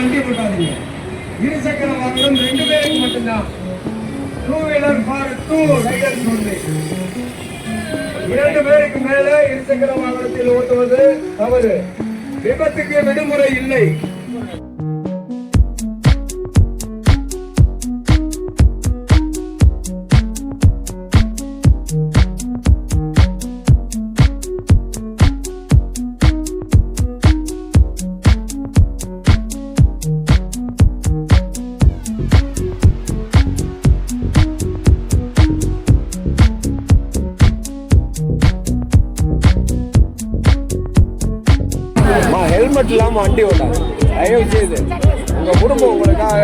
வண்டி ஓட்டாதீங்க. இருசக்கர வாகனம் ரெண்டு பேருக்கு மட்டும்தான். Two wheeler for two riders only இரண்டு பேருக்கு மேல இருசக்கர வாகனத்தில் ஓட்டுவது தவறு. விபத்துக்கு விடுமுறை இல்லை. ஹெல்மெட் இல்லாமல் வண்டி ஓட்டாது. தயவு செய்து உங்கள் குடும்பம் உங்களுக்காக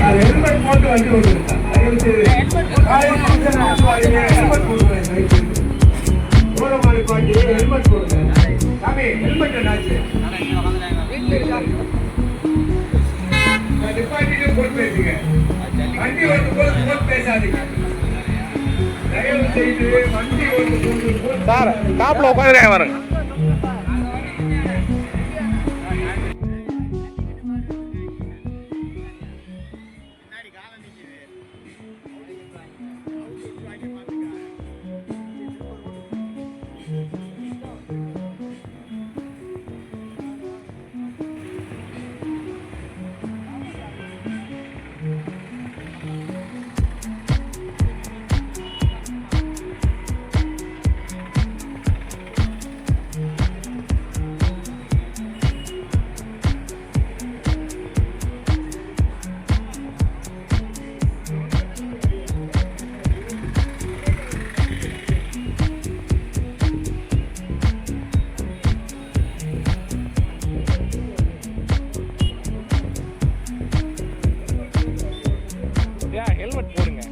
ஹெல்மெட் போட்டு வண்டி ஓட்டுங்க தயவு செய்து பேசுங்க வண்டி ஓட்டு போது போட்டு பேசாதீங்க. சார் டாப்ல உட்காந்துருக்கேன் யா ஹெல்மெட் போடுங்க.